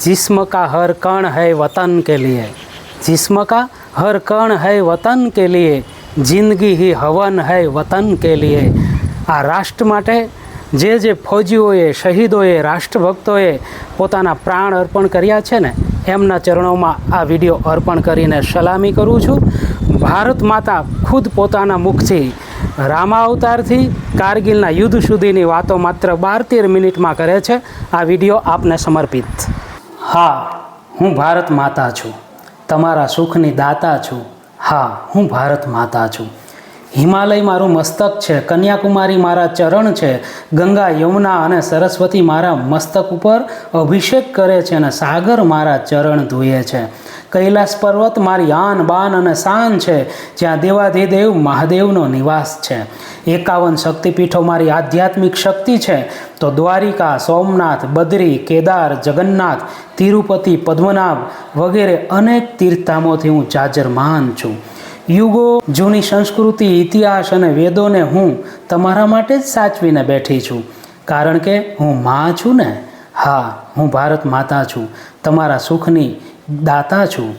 जिस्म का हर कण है वतन के लिए जिस्म का हर कण है वतन के लिए જિંદગી ही હવન है વતન કે लिए આ રાષ્ટ્ર માટે જે જે ફૌજીઓએ શહીદોએ રાષ્ટ્રભક્તોએ પોતાના પ્રાણ અર્પણ કર્યા છે ને એમના ચરણોમાં આ વિડીયો અર્પણ કરીને સલામી કરું છું ભારત માતા ખુદ પોતાના મુખથી રામા અવતારથી કારગિલના યુદ્ધ સુધીની વાતો માત્ર બાર તેર મિનિટમાં કરે છે આ વિડીયો આપને સમર્પિત હા, હું ભારત માતા છું. તમારા સુખની દાતા છું. હા, હું ભારત માતા છું. હિમાલય મારું મસ્તક છે, કન્યાકુમારી મારા ચરણ છે, ગંગા, યમુના અને સરસ્વતી મારા મસ્તક ઉપર અભિષેક કરે છે અને સાગર મારા ચરણ ધોએ છે. કૈલાસ પર્વત મારી આન, બાન અને શાન છે, જ્યાં દેવાધિદેવ મહાદેવનો નિવાસ છે. એકાવન શક્તિપીઠો મારી આધ્યાત્મિક શક્તિ છે. તો દ્વારિકા, સોમનાથ, બદ્રી, કેદાર, જગન્નાથ, તિરુપતિ, પદ્મનાભ વગેરે અનેક તીર્થધામોથી હું જાજરમાન છું. યુગો, જૂની સંસ્કૃતિ, ઇતિહાસ અને વેદોને હું તમારા માટે જ સાચવીને બેઠી છું. કારણ કે હું માં છું ને? હા, હું ભારત માતા છું. તમારા સુખની દાતા છું.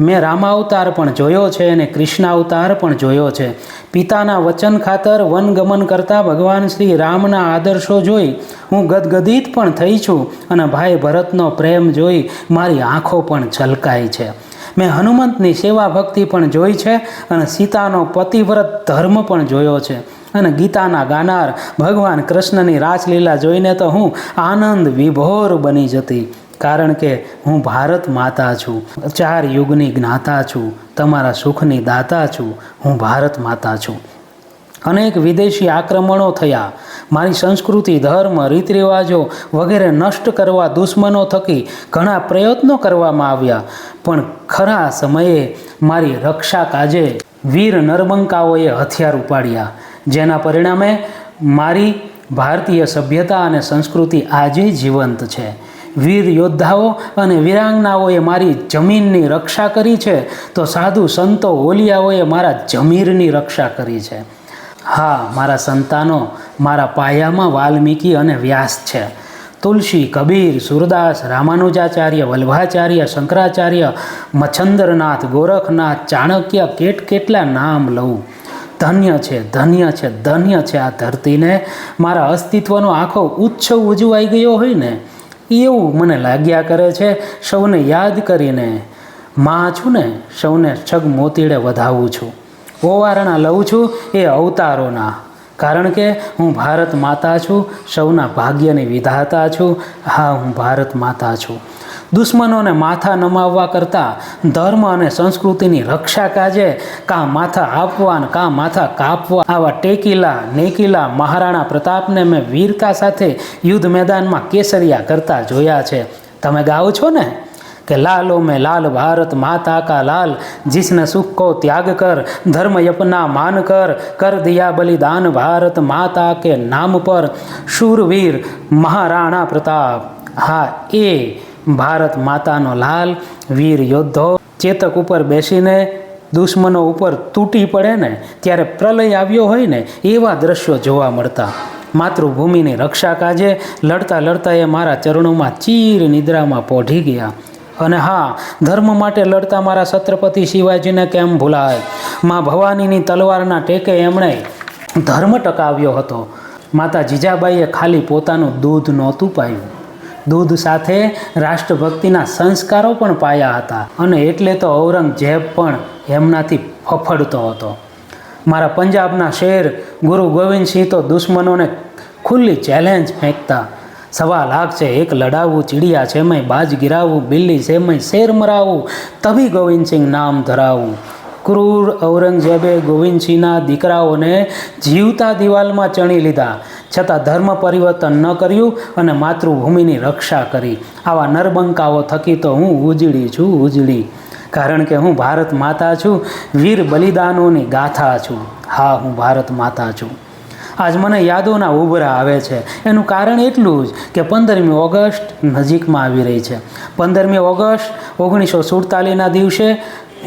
મેં રામાવતાર પણ જોયો છે અને કૃષ્ણાવતાર પણ જોયો છે. પિતાના વચન ખાતર વનગમન કરતાં ભગવાન શ્રી રામના આદર્શો જોઈ હું ગદગદિત પણ થઈ છું અને ભાઈ ભરતનો પ્રેમ જોઈ મારી આંખો પણ છલકાય છે. મેં હનુમંતની સેવા ભક્તિ પણ જોઈ છે અને સીતાનો પતિવ્રત ધર્મ પણ જોયો છે. અને ગીતાના ગાનાર ભગવાન કૃષ્ણની રાસલીલા જોઈને તો હું આનંદ વિભોર બની જતી. કારણ કે હું ભારત માતા છું, ચાર યુગની જ્ઞાતા છું, તમારા સુખની દાતા છું, હું ભારત માતા છું. અનેક વિદેશી આક્રમણો થયા. મારી સંસ્કૃતિ, ધર્મ રીત રિવાજો વગેરે નષ્ટ કરવા, દુશ્મનો થકી ઘણા પ્રયત્નો કરવામાં આવ્યા. પણ ખરા સમયે મારી રક્ષા કાજે વીર નરબંકાઓએ હથિયાર ઉપાડ્યા, જેના પરિણામે મારી ભારતીય સભ્યતા અને સંસ્કૃતિ આજે જીવંત છે. વીર યોદ્ધાઓ અને વીરાંગનાઓએ મારી જમીનની રક્ષા કરી છે, તો સાધુ સંતો ઓલિયાઓએ મારા જમીરની રક્ષા કરી છે. હા, મારા સંતાનો, મારા પાયામાં વાલ્મીકી અને વ્યાસ છે. તુલસી, કબીર, સુરદાસ, રામાનુજાચાર્ય વલ્ભાચાર્ય શંકરાચાર્ય, મચ્છંદ્રનાથ, ગોરખનાથ, ચાણક્ય, કેટ કેટલા નામ લઉં? ધન્ય છે ધન્ય છે ધન્ય છે આ ધરતીને. મારા અસ્તિત્વનો આખો ઉચ્છ ઉજવાઈ ગયો હોય ને એવું મને લાગ્યા કરે છે, સૌને યાદ કરીને માં છું ને સૌને છગ મોતીડે વધાવું છું. ઓવારણા લઉં છું એ અવતારોના, કારણ કે હું ભારત માતા છું, સૌના ભાગ્યની વિધાતા છું. હા, હું ભારત માતા છું. દુશ્મનોને માથા નમાવવા કરતાં ધર્મ અને સંસ્કૃતિની રક્ષા કાજે કાં માથા આપવા ને કાં માથા કાપવા આવા ટેકીલા, નેકીલા, મહારાણા પ્રતાપને મેં વીરતા સાથે યુદ્ધ મેદાનમાં કેસરિયા કરતા જોયા છે. તમે ગાઓ છો ને? કે લાલો મેં લાલ ભારત, માતા કા લાલ, જિસને સુખ કો ત્યાગ કર, ધર્મ યપના માન કર કર દિયા બલિદાન ભારત માતા કે નામ પર, શૂરવીર મહારાણા પ્રતાપ. હા, એ ભારત માતાનો લાલ વીર યોદ્ધો ચેતક ઉપર બેસીને દુશ્મનો ઉપર તૂટી પડે ને, ત્યારે પ્રલય આવ્યો હોય ને, એવા દ્રશ્યો જોવા મળતા. માતૃભૂમિની રક્ષા કાજે લડતા લડતા એ મારા ચરણોમાં ચીર નિદ્રામાં પોઢી ગયા. અને હા, ધર્મ માટે લડતા મારા છત્રપતિ શિવાજીને કેમ ભૂલાય? મા ભવાનીની તલવારના ટેકે એમણે ધર્મ ટકાવ્યો હતો. માતા જીજાબાઈએ ખાલી પોતાનું દૂધ નહોતું પાયું. દૂધ સાથે રાષ્ટ્રભક્તિના સંસ્કારો પણ પાયા હતા અને એટલે તો ઔરંગઝેબ પણ એમનાથી ફફડતો હતો. મારા પંજાબના શેર ગુરુ ગોવિંદસિંહ તો દુશ્મનોને ખુલ્લી ચેલેન્જ ફેંકતા. સવા લાખ છે, એક લડાવવું ચીડિયા છે મેં બાજ ગિરાવવું બિલ્લી છે મેં શેર મરાવવું તભી ગોવિંદસિંહ નામ ધરાવવું ક્રૂર ઔરંગઝેબે ગોવિંદસિંહના દીકરાઓને જીવતા દિવાલમાં ચણી લીધા. છતાં ધર્મ પરિવર્તન ન કર્યું અને માતૃભૂમિની રક્ષા કરી. આવા નરબંકાઓ થકી તો હું ઉજળી છું, ઉજળી. કારણ કે હું ભારત માતા છું, વીર બલિદાનોની ગાથા છું. હા, હું ભારત માતા છું. આજ મને યાદોના ઉભરા આવે છે. એનું કારણ એટલું જ કે પંદરમી ઓગસ્ટ નજીકમાં આવી રહી છે. પંદરમી ઓગસ્ટ ઓગણીસો સુડતાલીસના દિવસે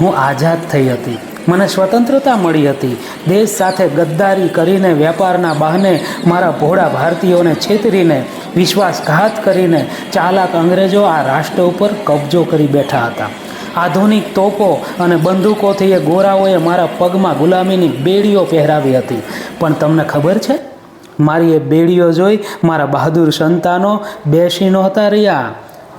હું આઝાદ થઈ હતી. મને સ્વતંત્રતા મળી હતી. દેશ સાથે ગદ્દારી કરીને વેપારના બહાને મારા ભોળા ભારતીયોને છેતરીને વિશ્વાસઘાત કરીને ચાલાક અંગ્રેજો આ રાષ્ટ્ર ઉપર કબજો કરી બેઠા હતા. આધુનિક તોપો અને બંદૂકોથી એ ગોરાઓએ મારા પગમાં ગુલામીની બેડીઓ પહેરાવી હતી. પણ તમને ખબર છે? મારી એ બેડીઓ જોઈ મારા બહાદુર સંતાનો બેસી નહોતા રહ્યા.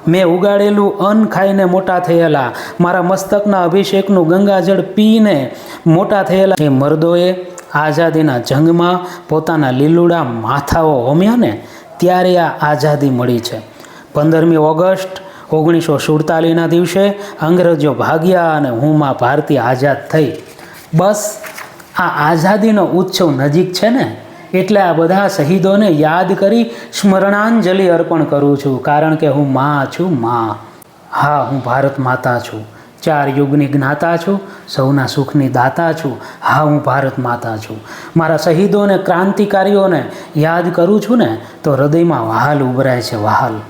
મેં ઉગાડેલું અન્ન ખાઈને મોટા થયેલા. મારા મસ્તકના અભિષેકનું ગંગાજળ પીને મોટા થયેલા. એ મર્દોએ આઝાદીના જંગમાં પોતાના લીલુડા માથાઓ હોમ્યા ને, ત્યારે આ આઝાદી મળી છે. પંદરમી ઓગસ્ટ ઓગણીસો સુડતાલીસના દિવસે અંગ્રેજો ભાગ્યા અને હું માં ભારતી આઝાદ થઈ. બસ, આ આઝાદીનો ઉત્સવ નજીક છે ને? એટલે આ બધા શહીદોને યાદ કરી સ્મરણાંજલિ અર્પણ કરું છું. કારણ કે હું માં છું, માં. હા, હું ભારત માતા છું. ચાર યુગની જ્ઞાતા છું, સૌના સુખની દાતા છું. હા, હું ભારત માતા છું. મારા શહીદોને, ક્રાંતિકારીઓને યાદ કરું છું ને, તો હૃદયમાં વહાલ ઉભરાય છે, વહાલ.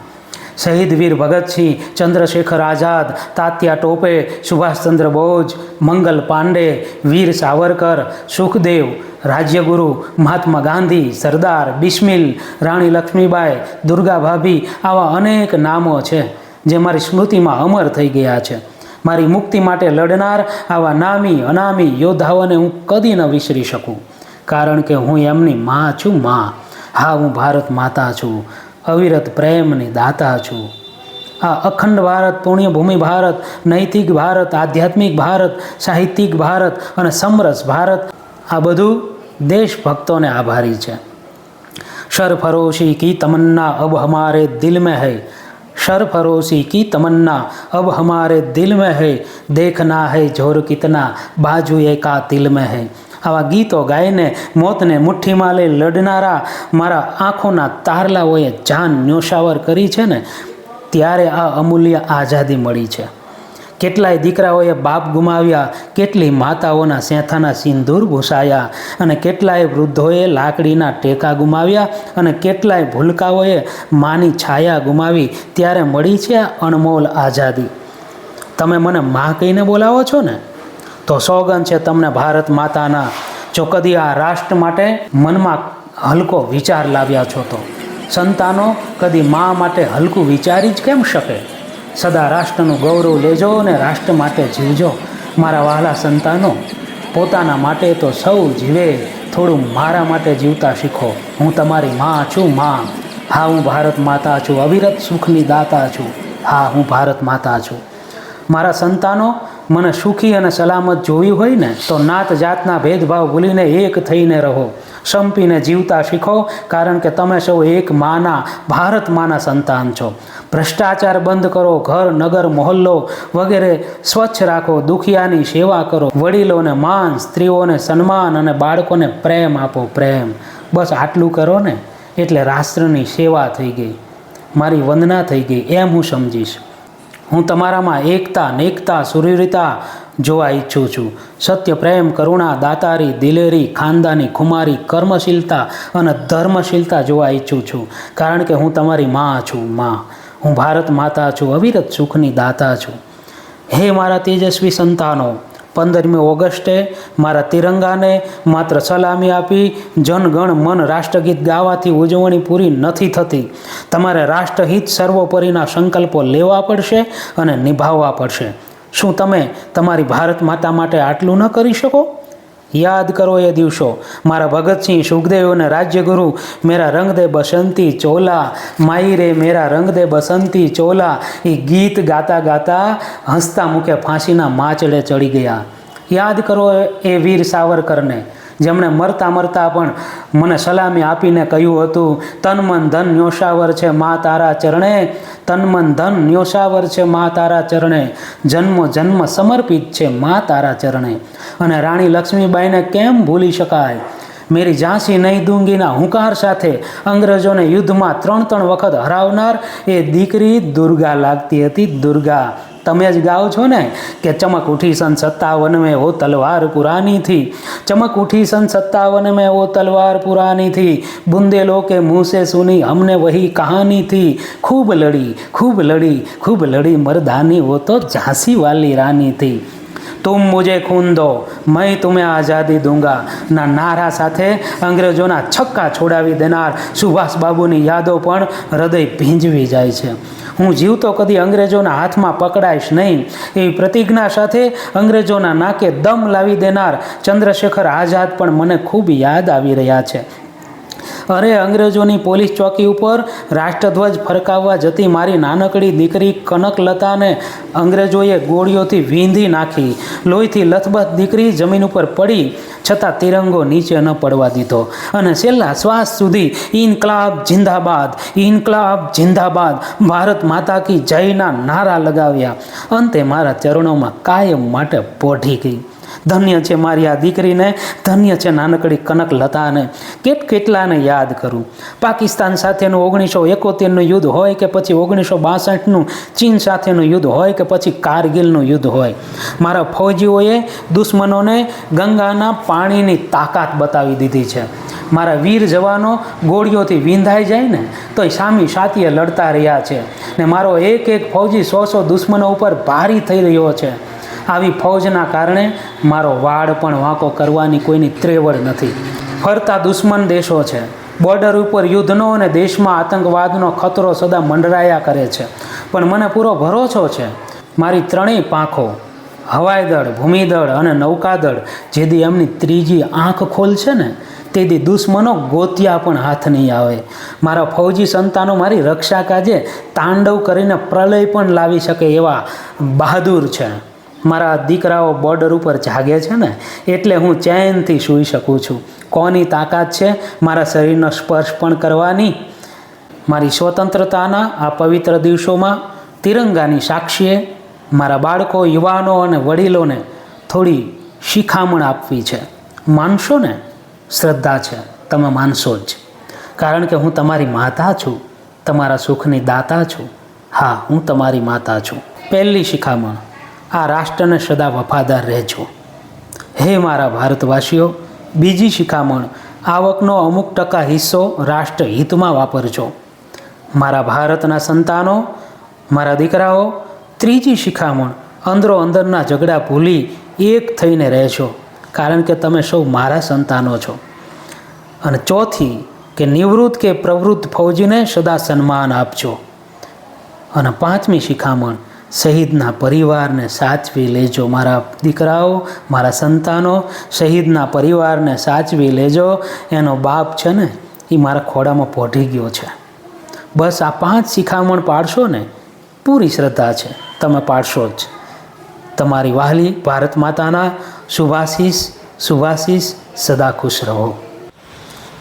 શહીદ વીર ભગતસિંહ, ચંદ્રશેખર આઝાદ, તાત્યા ટોપે, સુભાષચંદ્ર બોઝ, મંગલ પાંડે, વીર સાવરકર, સુખદેવ, રાજ્યગુરુ, મહાત્મા ગાંધી, સરદાર બિસ્મિલ, રાણી લક્ષ્મીબાઈ, દુર્ગા ભાભી આવા અનેક નામો છે જે મારી સ્મૃતિમાં અમર થઈ ગયા છે. મારી મુક્તિ માટે લડનાર આવા નામી, અનામી યોદ્ધાઓને હું કદી ન વિસરી શકું. કારણ કે હું એમની માં છું માં. હા, હું ભારત માતા છું. અવિરત પ્રેમની દાતા છું. આ અખંડ ભારત, પુણ્યભૂમિ ભારત, નૈતિક ભારત, આધ્યાત્મિક ભારત, સાહિત્યિક ભારત અને સમરસ ભારત, આ બધું દેશભક્તોને આભારી છે. શરફરોશી કી તમન્ના, અબ હમારે દિલ મેં હૈ. શરફરોશી કી તમન્ના, અબ હમારે દિલ મેં હૈ. દેખના હૈ જોર કિતના બાજુ એકા દિલ મેં હૈ. આવા ગીતો ગાઈને મોતને મુઠ્ઠીમાં લઈ લડનારા મારા આંખોના તારલાઓએ જાન ન્યોશાવર કરી છે ને, ત્યારે આ અમૂલ્ય આઝાદી મળી છે. કેટલાય દીકરાઓએ બાપ ગુમાવ્યા, કેટલી માતાઓના સેથાના સિંદૂર ભૂસાયા અને કેટલાય વૃદ્ધોએ લાકડીના ટેકા ગુમાવ્યા અને કેટલાય ભૂલકાઓએ માની છાયા ગુમાવી, ત્યારે મળી છે અણમોલ આઝાદી. તમે મને માં કહીને બોલાવો છો ને? તો સોગન છે તમને ભારત માતાના. જો કદી આ રાષ્ટ્ર માટે મનમાં હલકો વિચાર લાવ્યા છો તો. સંતાનો કદી મા માટે હલકું વિચારી જ કેમ શકે? સદા રાષ્ટ્રનું ગૌરવ લેજો અને રાષ્ટ્ર માટે જીવજો. મારા વહાલા સંતાનો, પોતાના માટે તો સૌ જીવે. થોડું મારા માટે જીવતા શીખો. હું તમારી માં છું, મા. હા, હું ભારત માતા છું. અવિરત સુખની દાતા છું. હા, હું ભારત માતા છું. મારા સંતાનો મને સુખી અને સલામત જોવી હોય ને, તો નાત જાતના ભેદભાવ ભૂલીને એક થઈને રહો. સંપીને જીવતા શીખો, કારણ કે તમે સૌ એક માના, ભારત માના સંતાન છો. ભ્રષ્ટાચાર બંધ કરો, ઘર, નગર, મોહલ્લો વગેરે સ્વચ્છ રાખો, દુખિયાની સેવા કરો. વડીલોને માન, સ્ત્રીઓને સન્માન અને બાળકોને પ્રેમ આપો, પ્રેમ. બસ આટલું કરો ને, એટલે રાષ્ટ્રની સેવા થઈ ગઈ. મારી વંદના થઈ ગઈ, એમ હું સમજીશ. હું તમારામાં એકતા, નેકતા સુરીરતા જોવા ઈચ્છું છું. સત્ય, પ્રેમ, કરુણા, દાતારી, દિલેરી, ખાનદાની, ખુમારી, કર્મશીલતા અને ધર્મશીલતા જોવા ઈચ્છું છું. કારણ કે હું તમારી માં છું, માં. હું ભારત માતા છું, અવિરત સુખની દાતા છું. હે મારા તેજસ્વી સંતાનો પંદરમી ઓગસ્ટે મારા તિરંગાને માત્ર સલામી આપી જનગણ મન, રાષ્ટ્રગીત ગાવાથી ઉજવણી પૂરી નથી થતી. તમારે રાષ્ટ્રહિત સર્વોપરીના સંકલ્પો લેવા પડશે અને નિભાવવા પડશે. શું તમે તમારી ભારત માતા માટે આટલું ન કરી શકો? યાદ કરો એ દિવસો. મારા ભગતસિંહ સુખદેવ અને રાજ્યગુરુ, મેરા રંગ દે બસંતી ચોલા, માઈ રે મેરા રંગ દે બસંતી ચોલા. એ ગીત ગાતા ગાતા હસતા મુખે ફાંસીના માચડે ચડી ગયા. યાદ કરો એ વીર સાવરકરને, જેમણે મરતા મરતા પણ મને સલામી આપીને કહ્યું હતું, તન મન ધન ન્યોશાવર છે મા તારા ચરણે, તન મન ધન ન્યોસાવર છે મા તારા ચરણે, જન્મ જન્મ સમર્પિત છે મા તારા ચરણે. અને રાણી લક્ષ્મીબાઈને કેમ ભૂલી શકાય? મેરી ઝાંસી નહીં દૂંગીના હુંકાર સાથે અંગ્રેજોને યુદ્ધમાં ત્રણ ત્રણ વખત હરાવનાર એ દીકરી દુર્ગા લાગતી હતી દુર્ગા. તમે જ ગાઓ છો ને કે ચમક ઉઠી સન સત્તાવન મેં ઓ તલવાર પુરાની થી ચમક ઉઠી સન સત્તાવન મેં ઓ તલવાર પુરાની થી બુંદે લોકે મુંહ સુની અમને વહી કહાની થી ખૂબ લડી ખૂબ લડી ખૂબ લડી મરદાની ઓ તો ઝાંસી વાલી રાની થી તુમ મુજે ખૂન દો મેં તુમે આઝાદી દૂંગા. ના નારા સાથે અંગ્રેજોના છક્કા છોડાવી દેનાર સુભાષબાબુની યાદો પણ હૃદય ભીંજવી જાય છે. હું જીવતો કદી અંગ્રેજોના હાથમાં પકડાઈશ નહીં. એવી પ્રતિજ્ઞા સાથે અંગ્રેજોના નાકે દમ લાવી દેનાર ચંદ્રશેખર આઝાદ પણ મને ખૂબ યાદ આવી રહ્યા છે. અરે અંગ્રેજોની પોલીસ ચોકી ઉપર રાષ્ટ્રધ્વજ ફરકાવવા જતી મારી નાનકડી દીકરી કનકલતાને અંગ્રેજોએ ગોળીઓથી વીંધી નાખી. લોહીથી લથબથ દીકરી જમીન ઉપર પડી, છતાં તિરંગો નીચે ન પડવા દીધો. અને છેલ્લા શ્વાસ સુધી, ઇનકલાબ જિંદાબાદ ઇનકલાબ જિંદાબાદ, ભારત માતા કી જયના નારા લગાવ્યા. અંતે મારા ચરણોમાં કાયમ માટે પોઢી ગઈ. ધન્ય છે મારી આ દીકરીને, ધન્ય છે નાનકડી કનક લતાને કેટ કેટલાને યાદ કરું? પાકિસ્તાન સાથેનું ઓગણીસો એકોતેરનું યુદ્ધ હોય કે પછી ઓગણીસો બાસઠનું, ચીન સાથેનું યુદ્ધ હોય કે પછી કારગિલનું યુદ્ધ હોય? મારા ફૌજીઓએ દુશ્મનોને ગંગાના પાણીની તાકાત બતાવી દીધી છે. મારા વીર જવાનો ગોળીઓથી વિંધાઈ જાય ને તો સામી સાતીએ લડતા રહ્યા છે ને મારો એક એક ફૌજી સો સો દુશ્મનો ઉપર ભારી થઈ રહ્યો છે. આવી ફૌજના કારણે મારો વાળ પણ વાંકો કરવાની કોઈની ત્રેવડ નથી. ફરતા દુશ્મન દેશો છે. બોર્ડર ઉપર યુદ્ધનો અને દેશમાં આતંકવાદનો ખતરો સદા મંડરાયા કરે છે. પણ મને પૂરો ભરોસો છે. મારી ત્રણેય પાંખો, હવાઈ દળ ભૂમિદળ અને નૌકાદળ જેથી એમની ત્રીજી આંખ ખોલશે ને, તેથી દુશ્મનો ગોતિયા પણ હાથ નહીં આવે. મારા ફૌજી સંતાનો મારી રક્ષા કાજે તાંડવ કરીને પ્રલય પણ લાવી શકે એવા બહાદુર છે. મારા દીકરાઓ બોર્ડર ઉપર જાગે છે ને, એટલે હું ચેનથી સૂઈ શકું છું. કોની તાકાત છે? મારા શરીરનો સ્પર્શ પણ કરવાની, મારી સ્વતંત્રતાના, આ પવિત્ર દિવસોમાં તિરંગાની સાક્ષીએ મારા બાળકો, યુવાનો અને વડીલોને થોડી શિખામણ આપવી છે. માનશો ને? શ્રદ્ધા છે. તમે માનશો જ. કારણ કે હું તમારી માતા છું. તમારા સુખની દાતા છું. હા, હું તમારી માતા છું. પહેલી શિખામણ. આ રાષ્ટ્રને સદા વફાદાર રહેજો. હે મારા ભારતવાસીઓ, બીજી શિખામણ, આવકનો અમુક ટકા હિસ્સો રાષ્ટ્ર હિતમાં વાપરજો. મારા ભારતના સંતાનો, મારા દીકરાઓ, ત્રીજી શિખામણ, અંદરો અંદરના ઝઘડા ભૂલી એક થઈને રહેજો, કારણ કે તમે સૌ મારા સંતાનો છો. અને ચોથી, કે નિવૃત્ત કે પ્રવૃત્ત ફૌજીને સદા સન્માન આપજો. અને પાંચમી શિખામણ શહીદના પરિવારને સાચવી લેજો મારા દીકરાઓ, મારા સંતાનો. શહીદના પરિવારને સાચવી લેજો. એનો બાપ છે ને, એ મારા ખોડામાં પહોંચી ગયો છે. બસ આ પાંચ શિખામણ પાડશો ને, પૂરી શ્રદ્ધા છે. તમે પાડશો જ. તમારી વહાલી ભારત માતાના શુભાશીષ શુભાશીષ સદા ખુશ રહો.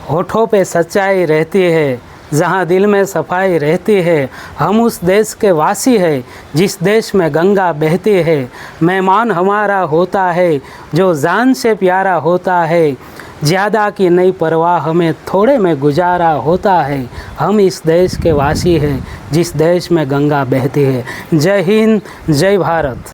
હોઠો પે સચ્ચાઈ રહેતી હૈ. जहाँ दिल में सफ़ाई रहती है, हम उस देश के वासी है, जिस देश में गंगा बहती है। मेहमान हमारा होता है, जो जान से प्यारा होता है। ज़्यादा की नई परवाह हमें थोड़े में गुजारा होता है। हम इस देश के वासी हैं, जिस देश में गंगा बहती है। जय हिंद, जय भारत।